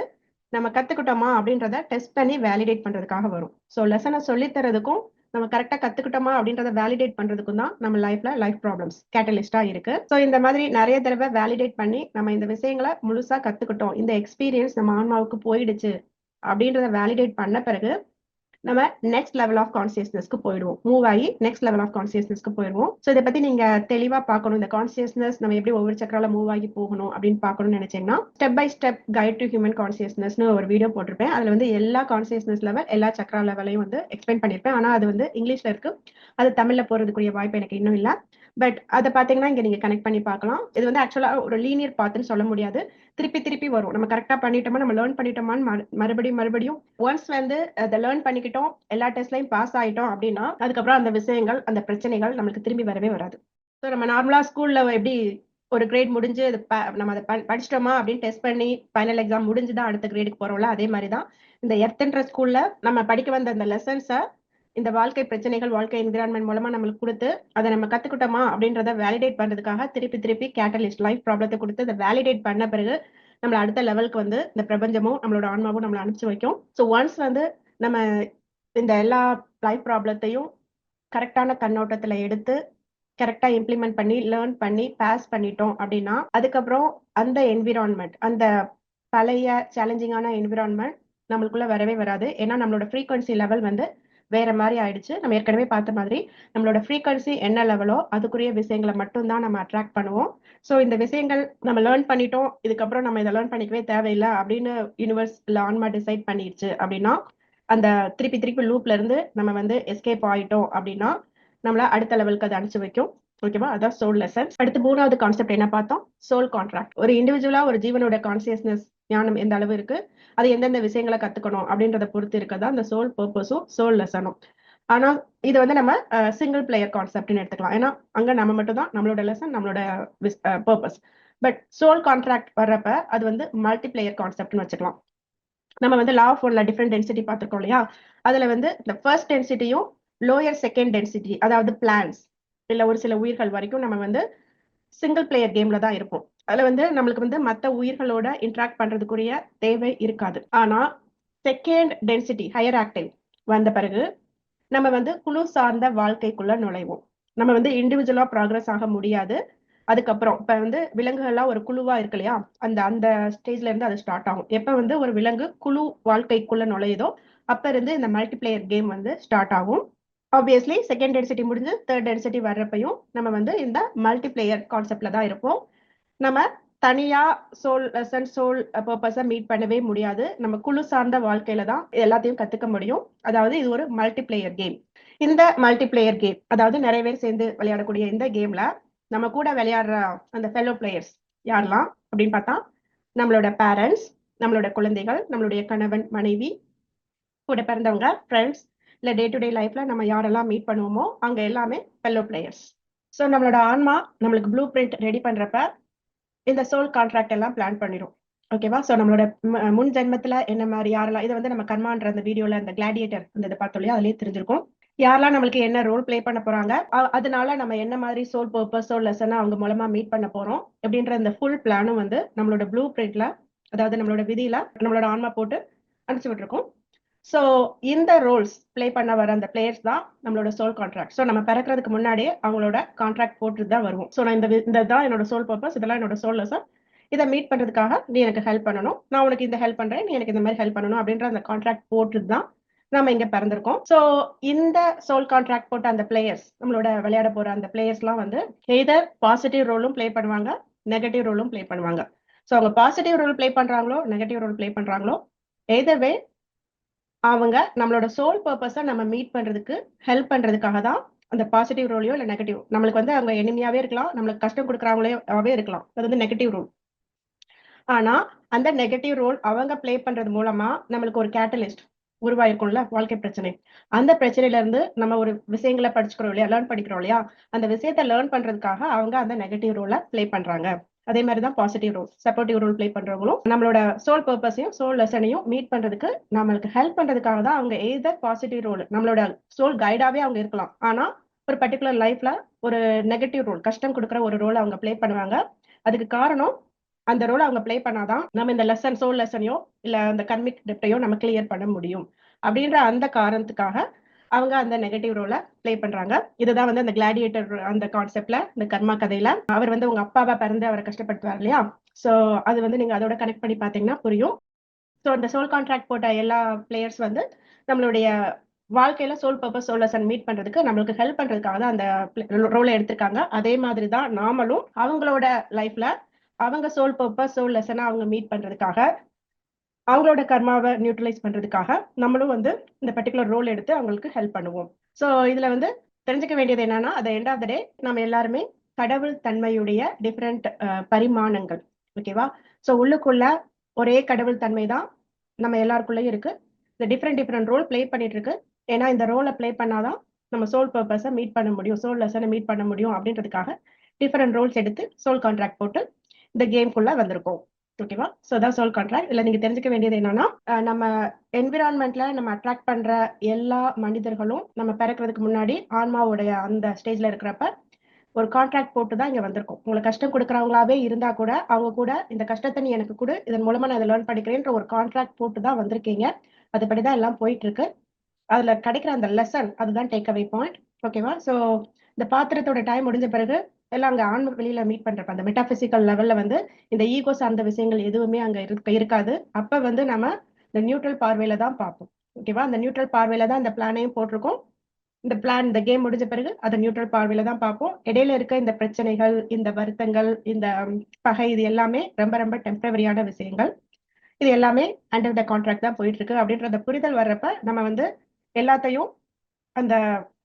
நம்ம கத்துக்கிட்டோமா அப்படின்றத டெஸ்ட் பண்ணி வேலிடேட் பண்றதுக்காக வரும். ஸோ லெசனை சொல்லி தரதுக்கும் நம்ம கரெக்டா கத்துக்கிட்டோமா அப்படின்றத வேலிடேட் பண்றதுக்கும் தான் நம்ம லைஃப்ல லைஃப் ப்ராப்ளம்ஸ் கேட்டலிஸ்டா இருக்கு. ஸோ இந்த மாதிரி நிறைய தடவை வேலிடேட் பண்ணி நம்ம இந்த விஷயங்களை முழுசா கத்துக்கிட்டோம். இந்த எக்ஸ்பீரியன்ஸ் நம்ம ஆன்மாவுக்கு போயிடுச்சு அப்படின்றத வேலிடேட் பண்ண பிறகு நம்ம நெக்ஸ்ட் லெவல் ஆஃப் கான்சியஸ்னஸ்க்கு போயிடுவோம். மூவ் ஆகி நெக்ஸ்ட் லெவல் ஆஃப் கான்சியஸ்னஸ்க்கு போயிடுவோம். ஸோ இதை பத்தி நீங்க தெளிவா பார்க்கணும். இந்த கான்சியஸ்னஸ் நம்ம எப்படி ஒவ்வொரு சக்கரால மூவ் ஆகி போகணும் அப்படின்னு பார்க்கணும்னு நினைச்சீங்கன்னா step by step guide to human கான்சியஸ்னஸ்னு ஒரு வீடியோ போட்டிருப்பேன். அதுல வந்து எல்லா கான்சியஸ்னஸ் லெவல் எல்லா சக்கரா லெவலையும் வந்து எக்ஸ்பிளைன் பண்ணியிருப்பேன். ஆனா அது வந்து இங்கிலீஷ்ல இருக்கு. அது தமிழ்ல போறதுக்குரிய வாய்ப்பு எனக்கு இன்னும் இல்லை. பட் அதை பாத்தீங்கன்னா இங்க நீங்க கனெக்ட் பண்ணி பார்க்கலாம். இது வந்து ஆக்சுவலா ஒரு லீனியர் பாத்துன்னு சொல்ல முடியாது. திருப்பி திருப்பி வரும். நம்ம கரெக்டா பண்ணிட்டோமா நம்ம லேர்ன் பண்ணிட்டோமான்னு மறுபடியும் மறுபடியும் ஒன்ஸ் வந்து அதை லேர்ன் பண்ணிக்கிட்டோம் எல்லா டெஸ்ட்லையும் பாஸ் ஆயிட்டோம் அப்படின்னா அதுக்கப்புறம் அந்த விஷயங்கள் அந்த பிரச்சனைகள் நம்மளுக்கு திரும்பி வரவே வராது. ஸோ நம்ம நார்மலா ஸ்கூல்ல எப்படி ஒரு கிரேட் முடிஞ்சு அது நம்ம அதை படிச்சிட்டோமா அப்படின்னு டெஸ்ட் பண்ணி ஃபைனல் எக்ஸாம் முடிஞ்சுதான் அடுத்த கிரேடுக்கு போறோம்ல அதே மாதிரி தான் இந்த எர்த்ன்ற ஸ்கூல்ல நம்ம படிக்க வந்த அந்த லெசன்ஸை இந்த வாழ்க்கை பிரச்சனைகள் வாழ்க்கை என்விரான்மெண்ட் மூலமா நம்மளுக்கு கொடுத்து அதை நம்ம கத்துக்கிட்டோமா அப்படின்றத வேலிடேட் பண்றதுக்காக திருப்பி திருப்பி கேட்டலிஸ்ட் லைஃப் ப்ராப்ளத்தை கொடுத்து அதை வேலிடேட் பண்ண பிறகு நம்மள அடுத்த லெவலுக்கு வந்து இந்த பிரபஞ்சமும் நம்மளோட ஆன்மாவும் நம்மளை அனுப்பிச்சு வைக்கும். ஸோ ஒன்ஸ் வந்து நம்ம இந்த எல்லா லைஃப் ப்ராப்ளத்தையும் கரெக்டான கண்ணோட்டத்துல எடுத்து கரெக்டா இம்ப்ளிமெண்ட் பண்ணி லேர்ன் பண்ணி பாஸ் பண்ணிட்டோம் அப்படின்னா அதுக்கப்புறம் அந்த என்விரான்மெண்ட் அந்த பழைய சேலஞ்சிங்கான என்விரான்மெண்ட் நம்மளுக்குள்ள வரவே வராது. ஏன்னா நம்மளோட ஃப்ரீக்வன்சி லெவல் வந்து வேற மாதிரி ஆயிடுச்சு. நம்ம ஏற்கனவே பார்த்த மாதிரி நம்மளோட ஃப்ரீக்வன்சி என்ன லெவலோ அதுக்குரிய விஷயங்களை மட்டும்தான் நம்ம அட்ராக்ட் பண்ணுவோம். ஸோ இந்த விஷயங்கள் நம்ம லேர்ன் பண்ணிட்டோம் இதுக்கப்புறம் நம்ம இதை லேர்ன் பண்ணிக்கவே தேவையில்லை அப்படின்னு யூனிவர்ஸ் இல்லை ஆன்மா டிசைட் பண்ணிடுச்சு அப்படின்னா அந்த திருப்பி திருப்பி லூப்ல இருந்து நம்ம வந்து எஸ்கேப் ஆயிட்டோம் அப்படின்னா நம்மள அடுத்த லெவலுக்கு அதை அனுப்பிச்சு வைக்கும். ஓகேவா அதான் சோல் லெசன்ஸ் அடுத்து மூணாவது கான்செப்ட் என்ன பார்த்தோம்? சோல் கான்ட்ராக்ட் ஒரு இண்டிவிஜுவலா ஒரு ஜீவனோட கான்சியஸ்னஸ் ஞானம் எந்த அளவு இருக்கு? அது எந்தெந்த விஷயங்களை கத்துக்கணும்? அப்படின்றத பொறுத்து இருக்கதா அந்த சோல் பர்பஸும் சோல் லெசனும் ஆனா இது வந்து நம்ம சிங்கிள் பிளேயர் கான்செப்ட்னு எடுத்துக்கலாம். ஏன்னா அங்க நம்ம மட்டும் தான் நம்மளோட லெசன் நம்மளோட பர்பஸ் பட் சோல் கான்ட்ராக்ட் வர்றப்ப அது வந்து மல்டி பிளேயர் கான்செப்ட்னு வச்சுக்கலாம். நம்ம வந்து லா ஆஃப் ஒன்ல டிஃப்ரெண்ட் டென்சிட்டி பார்த்துருக்கோம் இல்லையா? அதுல வந்து இந்த ஃபர்ஸ்ட் டென்சிட்டியும் லோயர் செகண்ட் டென்சிட்டி அதாவது பிளான்ஸ் இல்ல ஒரு சில உயிர்கள் வரைக்கும் நம்ம வந்து சிங்கிள் பிளேயர் கேம்ல தான் இருப்போம். அதுல வந்து நம்மளுக்கு வந்து மற்ற உயிர்களோட இன்ட்ராக்ட் பண்றதுக்குரிய தேவை இருக்காது. ஆனா செகண்ட் டென்சிட்டி ஹையர் ஆக்டிவ் வந்த பிறகு நம்ம வந்து குழு சார்ந்த வாழ்க்கைக்குள்ள நுழைவோம். நம்ம வந்து இண்டிவிஜுவலா ப்ராக்ரஸ் ஆக முடியாது. அதுக்கப்புறம் இப்ப வந்து விலங்குகள்லாம் ஒரு குழுவா இருக்கு இல்லையா? அந்த அந்த ஸ்டேஜ்ல இருந்து அது ஸ்டார்ட் ஆகும். எப்ப வந்து ஒரு விலங்கு குழு வாழ்க்கைக்குள்ள நுழையுதோ அப்ப இருந்து இந்த மல்டிபிளேயர் கேம் வந்து ஸ்டார்ட் ஆகும். ஆப்வியஸ்லி செகண்ட் டென்சிட்டி முடிஞ்சு தேர்ட் டென்சிட்டி வர்றப்பையும் நம்ம வந்து இந்த மல்டிபிளேயர் கான்செப்ட்ல தான் இருப்போம். நம்ம தனியா சோல் லெசன் சோல் பர்பஸை மீட் பண்ணவே முடியாது. நம்ம குழு சார்ந்த வாழ்க்கையில தான் எல்லாத்தையும் கத்துக்க முடியும். அதாவது இது ஒரு மல்டிபிளேயர் கேம் இந்த மல்டிபிளேயர் கேம் அதாவது நிறைய பேர் சேர்ந்து விளையாடக்கூடிய இந்த கேம்ல நம்ம கூட விளையாடுற அந்த ஃபெலோ பிளேயர்ஸ் யாரெல்லாம் அப்படின்னு பார்த்தா நம்மளோட பேரண்ட்ஸ் நம்மளோட குழந்தைகள் நம்மளுடைய கணவன் மனைவி கூட பிறந்தவங்க ஃப்ரெண்ட்ஸ் இல்லை டே டு டே லைஃப்ல நம்ம யாரெல்லாம் மீட் பண்ணுவோமோ அங்க எல்லாமே ஃபெல்லோ பிளேயர்ஸ் ஸோ நம்மளோட ஆன்மா நம்மளுக்கு ப்ளூ பிரிண்ட் ரெடி பண்றப்ப இந்த சோல் கான்ட்ராக்ட் எல்லாம் பிளான் பண்ணிடும் ஓகேவா ஸோ நம்மளோட முன் ஜென்மத்துல என்ன மாதிரி யாரெல்லாம் இதை வந்து நம்ம கர்மான்ற அந்த வீடியோல அந்த கிளாடியேட்டர் அந்த இதை பார்த்தோம் இல்லையா? அதுலயே தெரிஞ்சிருக்கும். யாரெல்லாம் நம்மளுக்கு என்ன ரோல் பிளே பண்ண போறாங்க அதனால நம்ம என்ன மாதிரி சோல் பர்பஸ் சோல் லெசனை அவங்க மூலமா மீட் பண்ண போறோம் அப்படின்ற இந்த ஃபுல் பிளானும் வந்து நம்மளோட ப்ளூ பிரிண்ட்ல அதாவது நம்மளோட விதியில நம்மளோட ஆன்மா போட்டு அனுப்பிச்சு விட்டுருக்கோம். ஸோ இந்த ரோல்ஸ் ப்ளே பண்ண வர அந்த பிளேயர்ஸ் தான் நம்மளோட சோல் கான்ட்ராக்ட் ஸோ நம்ம பிறக்கிறதுக்கு முன்னாடியே அவங்களோட கான்ட்ராக்ட் போட்டுட்டு தான் வருவோம். ஸோ நான் இந்த இந்த தான் என்னோட சோல் பர்பஸ் இதெல்லாம் என்னோட சோல் லெசன் இதை மீட் பண்றதுக்காக நீ எனக்கு ஹெல்ப் பண்ணணும். நான் உனக்கு இந்த ஹெல்ப் பண்றேன் நீ எனக்கு இந்த மாதிரி ஹெல்ப் பண்ணணும் அப்படின்ற அந்த கான்ட்ராக்ட் போட்டுட்டு தான் நம்ம இங்க பிறந்திருக்கோம். ஸோ இந்த சோல் கான்ட்ராக்ட் போட்ட அந்த பிளேயர்ஸ் நம்மளோட விளையாட போற அந்த பிளேயர்ஸ்லாம் வந்து எய்தர் பாசிட்டிவ் ரோலும் ப்ளே பண்ணுவாங்க நெகட்டிவ் ரோலும் ப்ளே பண்ணுவாங்க. ஸோ அவங்க பாசிட்டிவ் ரோல் ப்ளே பண்றாங்களோ நெகட்டிவ் ரோல் ப்ளே பண்றாங்களோ எய்தர் வே அவங்க நம்மளோட சோல் பர்பஸை நம்ம மீட் பண்றதுக்கு ஹெல்ப் பண்றதுக்காக தான் அந்த பாசிட்டிவ் ரோலையோ இல்லை நெகட்டிவ் நம்மளுக்கு வந்து அவங்க எளிமையாவே இருக்கலாம் நம்மளுக்கு கஷ்டம் கொடுக்குறவங்களே இருக்கலாம். அது வந்து நெகட்டிவ் ரோல் ஆனா அந்த நெகட்டிவ் ரோல் அவங்க ப்ளே பண்றது மூலமா நம்மளுக்கு ஒரு கேட்டலிஸ்ட் உருவாயிருக்கும்ல வாழ்க்கை பிரச்சனை. அந்த பிரச்சனையில இருந்து நம்ம ஒரு விஷயங்களை படிச்சுக்கிறோம் இல்லையா லேர்ன் படிக்கிறோம் இல்லையா அந்த விஷயத்த லேர்ன் பண்றதுக்காக அவங்க அந்த நெகட்டிவ் ரோலை ப்ளே பண்றாங்க. அதே மாதிரி தான் positive role supportive role play பண்றவங்களும் நம்மளோட சோல் பர்பஸையும் சோல் லெசனையும் மீட் பண்றதுக்கு நம்மளுக்கு ஹெல்ப் பண்றதுக்காக தான் அவங்க எய்தர் பாசிட்டிவ் ரோல் நம்மளோட சோல் கைடாவே அவங்க இருக்கலாம். ஆனா ஒரு பர்டிகுலர் லைஃப்ல ஒரு நெகட்டிவ் ரோல் கஷ்டம் கொடுக்குற ஒரு ரோல் அவங்க ப்ளே பண்ணுவாங்க. அதுக்கு காரணம் அந்த ரோல் அவங்க ப்ளே பண்ணாதான் நம்ம இந்த லெசன் சோல் லெசனையோ இல்ல அந்த கன்மிக் டெப்டையோ நம்ம கிளியர் பண்ண முடியும். அப்படின்ற அந்த காரணத்துக்காக அவங்க அந்த நெகட்டிவ் ரோலை ப்ளே பண்றாங்க. இதுதான் வந்து அந்த கிளாடியேட்டர் அந்த கான்செப்ட்ல இந்த கர்மா கதையில அவர் வந்து உங்க அப்பாவை பிறந்து அவரை கஷ்டப்படுத்துவார் இல்லையா? சோ அது வந்து நீங்க அதோட கனெக்ட் பண்ணி பாத்தீங்கன்னா புரியும். ஸோ அந்த சோல் கான்ட்ராக்ட் போட்ட எல்லா பிளேயர்ஸ் வந்து நம்மளுடைய வாழ்க்கையில soul purpose soul lesson meet பண்றதுக்கு நம்மளுக்கு ஹெல்ப் பண்றதுக்காக தான் அந்த ரோலை எடுத்திருக்காங்க. அதே மாதிரி தான் நாமளும் அவங்களோட லைஃப்ல அவங்க சோல் பர்பஸ் சோல் லெசனை அவங்க மீட் பண்றதுக்காக அவங்களோட கர்மாவை நியூட்ரலைஸ் பண்றதுக்காக நம்மளும் வந்து இந்த பர்டிகுலர் ரோல் எடுத்து அவங்களுக்கு ஹெல்ப் பண்ணுவோம். ஸோ இதுல வந்து தெரிஞ்சுக்க வேண்டியது என்னன்னா அதை எண்ட் ஆஃப் த டே நம்ம எல்லாருமே கடவுள் தன்மையுடைய டிஃப்ரெண்ட் பரிமாணங்கள். ஓகேவா ஸோ உள்ளுக்குள்ள ஒரே கடவுள் தன்மை தான் நம்ம எல்லாருக்குள்ளேயும் இருக்கு. இந்த டிஃப்ரெண்ட் டிஃப்ரெண்ட் ரோல் ப்ளே பண்ணிட்டு இருக்கு ஏன்னா இந்த ரோலை ப்ளே பண்ணாதான் நம்ம சோல் பர்பஸை மீட் பண்ண முடியும். சோல் லெசனை மீட் பண்ண முடியும் அப்படின்றதுக்காக டிஃப்ரெண்ட் ரோல்ஸ் எடுத்து சோல் கான்ட்ராக்ட் போட்டு இந்த கேம்குள்ள வந்திருக்கோம். ஓகேவா ஸோ தான் சோல் கான்ட்ராக்ட் இல்லை நீங்க தெரிஞ்சுக்க வேண்டியது என்னன்னா நம்ம என்விரான்மெண்ட்ல நம்ம அட்ராக்ட் பண்ற எல்லா மனிதர்களும் நம்ம பிறக்கிறதுக்கு முன்னாடி ஆன்மாவுடைய அந்த ஸ்டேஜ்ல இருக்கிறப்ப ஒரு கான்ட்ராக்ட் போட்டு தான் இங்க வந்திருக்கும். உங்களுக்கு கஷ்டம் கொடுக்குறவங்களாவே இருந்தா கூட அவங்க கூட இந்த கஷ்டத்தை நீ எனக்கு கொடு இதன் மூலமா நான் இதை லேர்ன் படிக்கிறேன்ற ஒரு கான்ட்ராக்ட் போட்டு தான் வந்திருக்கீங்க. அதுபடி தான் எல்லாம் போயிட்டு இருக்கு அதுல கிடைக்கிற அந்த லெசன் அதுதான் டேக் அவே பாயிண்ட் ஓகேவா ஸோ இந்த பாத்திரத்தோட டைம் முடிஞ்ச பிறகு எல்லாம் அங்க ஆன்ம வெளியில மீட் பண்றப்ப அந்த மெட்டாபிசிக்கல் லெவல்ல வந்து இந்த ஈகோ சார்ந்த விஷயங்கள் எதுவுமே அங்க இருக்க இருக்காது. அப்ப வந்து நம்ம இந்த நியூட்ரல் பார்வையில தான் பார்ப்போம். ஓகேவா அந்த நியூட்ரல் பார்வையில தான் இந்த பிளானையும் போட்டிருக்கோம். இந்த பிளான் இந்த கேம் முடிஞ்ச பிறகு அதை நியூட்ரல் பார்வையில தான் பார்ப்போம். இடையில இருக்க இந்த பிரச்சனைகள் இந்த வருத்தங்கள் இந்த பகை இது எல்லாமே ரொம்ப ரொம்ப டெம்பரவரியான விஷயங்கள். இது எல்லாமே அண்டர் த கான்ட்ராக்ட் தான் போயிட்டு இருக்கு. அப்படின்றத புரிதல் வர்றப்ப நம்ம வந்து எல்லாத்தையும் அந்த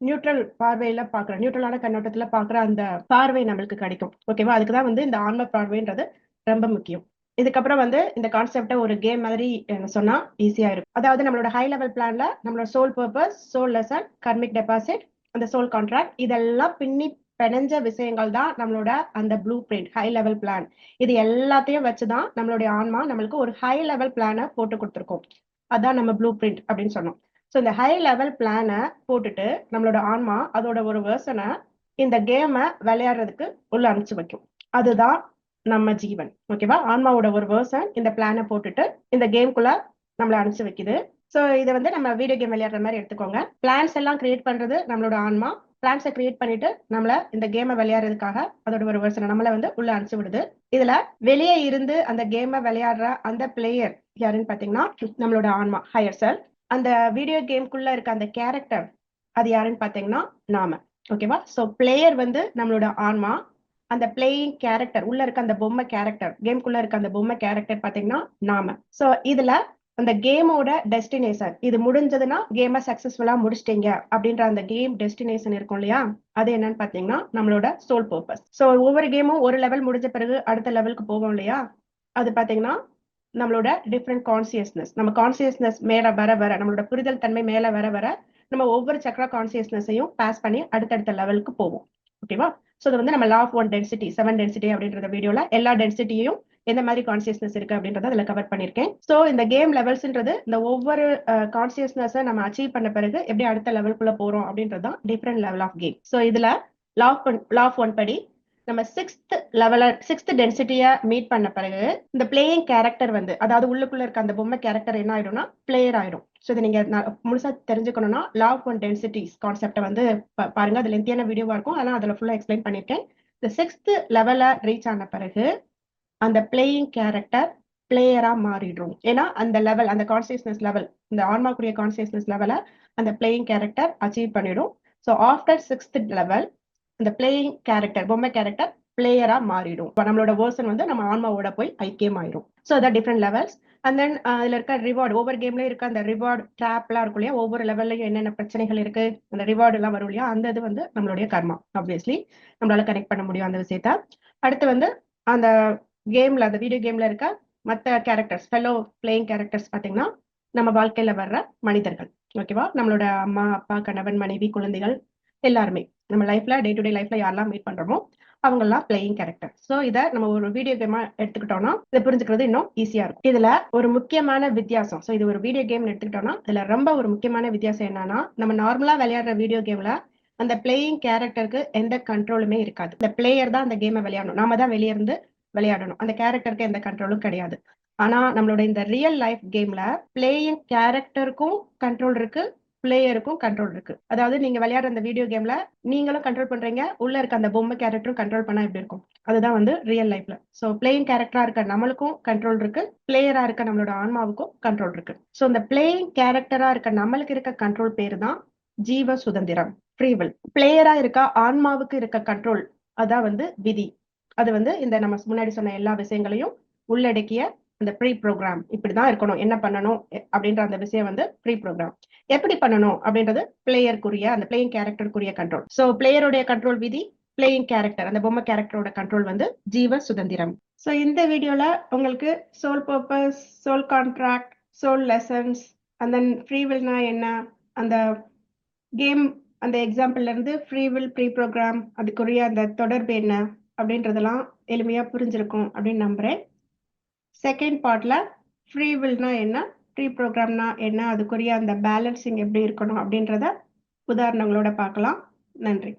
நியூட்ரல் பார்வையில பாக்குற நியூட்ரலான கண்ணோட்டத்துல பாக்குற அந்த பார்வை நம்மளுக்கு கிடைக்கும். ஓகேவா அதுக்கு தான் வந்து இந்த ஆன்ம பார்வைன்றது ரொம்ப முக்கியம். இதுக்கப்புறம் வந்து இந்த கான்செப்டை ஒரு கேம் மாதிரி சொன்னா ஈஸியா இருக்கும். அதாவது நம்மளோட ஹை லெவல் பிளான்ல நம்மளோட soul purpose soul lesson karmic deposit அந்த சோல் கான்ட்ராக்ட் இதெல்லாம் பின்னி பிணைஞ்ச விஷயங்கள் தான் நம்மளோட அந்த blue print high level plan இது எல்லாத்தையும் வச்சுதான் நம்மளுடைய ஆன்மா நம்மளுக்கு ஒரு ஹை லெவல் பிளானை போட்டு கொடுத்துருக்கோம். அதான் நம்ம ப்ளூ பிரிண்ட் அப்படின்னு சொன்னோம். ஸோ இந்த ஹை லெவல் பிளானை போட்டுட்டு நம்மளோட ஆன்மா அதோட ஒரு வேர்சனை இந்த கேமை விளையாடுறதுக்கு உள்ள அனுப்பிச்சு வைக்கும். அதுதான் நம்ம ஜீவன். ஓகேவா ஆன்மாவோட ஒரு வேர்சன் இந்த பிளானை போட்டுட்டு இந்த கேம்குள்ள நம்மளை அனுப்பிச்சு வைக்குது. ஸோ இதை வந்து நம்ம வீடியோ கேம் விளையாடுற மாதிரி எடுத்துக்கோங்க. பிளான்ஸ் எல்லாம் கிரியேட் பண்றது நம்மளோட ஆன்மா. பிளான்ஸை கிரியேட் பண்ணிட்டு நம்மள இந்த கேமை விளையாடுறதுக்காக அதோட ஒரு வருஷம் நம்மளை வந்து உள்ள அனுப்பிச்சு விடுது. இதுல வெளியே இருந்து அந்த கேமை விளையாடுற அந்த பிளேயர் யாருன்னு பாத்தீங்கன்னா நம்மளோட ஆன்மா ஹையர் செல் அந்த வீடியோ கேம்குள்ள இருக்க அந்த கேரக்டர் அது யாருன்னு பாத்தீங்கன்னா நாம. ஓகேவா சோ பிளேயர் வந்து நம்மளோட ஆன்மா. அந்த பிளேயிங் கேரக்டர் உள்ள இருக்க அந்த பொம்மை கேரக்டர் கேம்குள்ள இருக்க அந்த பொம்மை கேரக்டர் பாத்தீங்கன்னா நாம. சோ இதுல அந்த கேமோட டெஸ்டினேஷன் இது முடிஞ்சதுன்னா கேமை சக்சஸ்ஃபுல்லா முடிச்சிட்டீங்க அப்படின்ற அந்த கேம் டெஸ்டினேஷன் இருக்கும் இல்லையா? அது என்னன்னு பாத்தீங்கன்னா நம்மளோட சோல் பர்பஸ் ஸோ ஒவ்வொரு கேமும் ஒரு லெவல் முடிஞ்ச பிறகு அடுத்த லெவலுக்கு போவோம் இல்லையா? அது பாத்தீங்கன்னா நம்மளோட டிஃப்ரெண்ட் கான்சியஸ்னஸ் நம்ம கான்சியஸ்னஸ் மேல வர வர நம்மளோட புரிதல் தன்மை மேல வர வர நம்ம ஒவ்வொரு சக்கர கான்சியஸ்னஸையும் பாஸ் பண்ணி அடுத்தடுத்த லெவலுக்கு போவோம். ஓகேவா ஸோ இது வந்து நம்ம law of one density seven density அப்படின்றத வீடியோல எல்லா டென்சிட்டியும் எந்த மாதிரி கான்சியஸ்னஸ் இருக்கு அப்படின்றத அதில் கவர் பண்ணியிருக்கேன். ஸோ இந்த கேம் லெவல்ஸ்ன்றது இந்த ஒவ்வொரு கான்சியஸ்னஸை நம்ம அச்சீவ் பண்ண பிறகு எப்படி அடுத்த லெவலுக்குள்ள போறோம் அப்படின்றது தான் different level of game so இதுல law of law of one படி நம்ம சிக்ஸ்த் லெவல சிக்ஸ்த் டென்சிட்டியா மீட் பண்ண பிறகு இந்த பிளேயிங் கேரக்டர் வந்து அதாவது உள்ளுக்குள்ள இருக்க அந்த பொம்மை கேரக்டர் என்ன ஆயிடும்னா பிளேயர் ஆயிடும். ஸோ இதை நீங்க முழுசா தெரிஞ்சுக்கணும்னா லா ஆஃப் ஒன் டென்சிட்டிஸ் கான்செப்டை வந்து பாருங்க. அது லென்த்தியான வீடியோவா இருக்கும். அதெல்லாம் அதில் ஃபுல்லா எக்ஸ்பிளைன் பண்ணிருக்கேன் இந்த சிக்ஸ்த் லெவல ரீச் ஆன பிறகு அந்த பிளேயிங் கேரக்டர் பிளேயரா மாறிடும். ஏன்னா அந்த லெவல் அந்த கான்சியஸ்னஸ் லெவல் இந்த ஆன்மாக்குரிய கான்சியஸ்னஸ் லெவலை அந்த பிளேயிங் கேரக்டர் அச்சீவ் பண்ணிடும். ஸோ ஆஃப்டர் சிக்ஸ்த் லெவல் இந்த பிளேயிங் கேரக்டர் பொம்மை கேரக்டர் பிளேயரா மாறிடும். இப்போ நம்மளோட வேர்சன் வந்து நம்ம ஆன்மாவோட போய் ஐக்கியம் ஆயிடும் ஸோ அதான் டிஃப்ரெண்ட் லெவல்ஸ் அண்ட் தென் அதுல இருக்க ரிவார்டு ஒவ்வொரு கேம்லயும் இருக்க அந்த ரிவார்டு ட்ராப்லாம் இருக்கும் இல்லையா? ஒவ்வொரு லெவல்லையும் என்னென்ன பிரச்சனைகள் இருக்கு? அந்த ரிவார்டு எல்லாம் வரும் இல்லையா? அந்த இது வந்து நம்மளுடைய கர்மா ஆப்வியஸ்லி நம்மளால கனெக்ட் பண்ண முடியும் அந்த விஷயத்த. அடுத்து வந்து அந்த கேம்ல அந்த வீடியோ கேம்ல இருக்க மற்ற கேரக்டர்ஸ் ஃபெல்லோ பிளேயிங் கேரக்டர்ஸ் பாத்தீங்கன்னா நம்ம வாழ்க்கையில வர்ற மனிதர்கள். ஓகேவா நம்மளோட அம்மா அப்பா கணவன் மனைவி குழந்தைகள் எல்லாருமே. நம்ம லைஃப்ல டே டு டே லைஃப்ல யாரெல்லாம் மீட் பண்றோமோ அவங்கெல்லாம் பிளேயிங் கேரக்டர் ஸோ இதை நம்ம ஒரு வீடியோ கேமா எடுத்துக்கிட்டோம்னா இதை புரிஞ்சுக்கிறது இன்னும் ஈஸியா இருக்கும். இதுல ஒரு முக்கியமான வித்தியாசம். ஸோ இது ஒரு வீடியோ கேம் எடுத்துக்கிட்டோம்னா இதுல ரொம்ப ஒரு முக்கியமான வித்தியாசம் என்னன்னா நம்ம நார்மலா விளையாடுற வீடியோ கேம்ல அந்த பிளேயிங் கேரக்டருக்கு எந்த கண்ட்ரோலுமே இருக்காது. இந்த பிளேயர் தான் அந்த கேமை விளையாடணும். நாம தான் வெளியே இருந்து விளையாடணும். அந்த கேரக்டருக்கு எந்த கண்ட்ரோலும் கிடையாது. ஆனா நம்மளோட இந்த ரியல் லைஃப் கேம்ல பிளேயிங் கேரக்டருக்கும் கண்ட்ரோல் இருக்கு பிளேயருக்கும் கண்ட்ரோல் இருக்கு. அதாவது நீங்க விளையாடுற அந்த வீடியோ கேம்ல நீங்களும் கண்ட்ரோல் பண்றீங்க உள்ள இருக்க அந்த பொம்மை கேரக்டரும் கண்ட்ரோல் பண்ணா எப்படி இருக்கும்? அதுதான் வந்து ரியல் லைஃப்ல சோ பிளேயிங் கேரக்டரா இருக்க நம்மளுக்கும் கண்ட்ரோல் இருக்கு பிளேயரா இருக்க நம்மளோட ஆன்மாவுக்கும் கண்ட்ரோல் இருக்கு. சோ இந்த பிளேயிங் கேரக்டரா இருக்க நம்மளுக்கு இருக்க கண்ட்ரோல் பேரு தான் ஜீவ சுதந்திரம் ஃப்ரீவில் பிளேயரா இருக்க ஆன்மாவுக்கு இருக்க கண்ட்ரோல் அதான் வந்து விதி. அது வந்து இந்த நம்ம முன்னாடி சொன்ன எல்லா விஷயங்களையும் உள்ளடக்கிய அந்த ப்ரீ ப்ரோக்ராம் இப்படிதான் இருக்கணும். என்ன பண்ணணும்? அப்படின்ற அந்த விஷயம் வந்து ப்ரீ ப்ரோக்ராம் எப்படி பண்ணணும்? அப்படின்றது பிளேயருக்குரிய அந்த பிளேயிங் கேரக்டருக்குரிய கண்ட்ரோல் ஸோ பிளேயருடைய கண்ட்ரோல் விதி பிளேயிங் கேரக்டர் அந்த பொம்மை கேரக்டரோட கண்ட்ரோல் வந்து ஜீவ சுதந்திரம். ஸோ இந்த வீடியோல உங்களுக்கு soul purpose soul contract soul lessons அந்த ஃப்ரீவில்னா என்ன? அந்த கேம் அந்த எக்ஸாம்பிள்ல இருந்து ஃப்ரீவில் ப்ரீ ப்ரோக்ராம் அதுக்குரிய அந்த தொடர்பு என்ன? அப்படின்றதெல்லாம் எளிமையா புரிஞ்சிருக்கும் அப்படின்னு நம்புறேன். செகண்ட் பார்ட்ல ஃப்ரீ வில்னா என்ன? ப்ரீ ப்ரோக்ராம்னா என்ன? அதுக்குரிய அந்த பேலன்சிங் எப்படி இருக்கணும் அப்படின்றத உதாரணங்களோட பார்க்கலாம். நன்றி.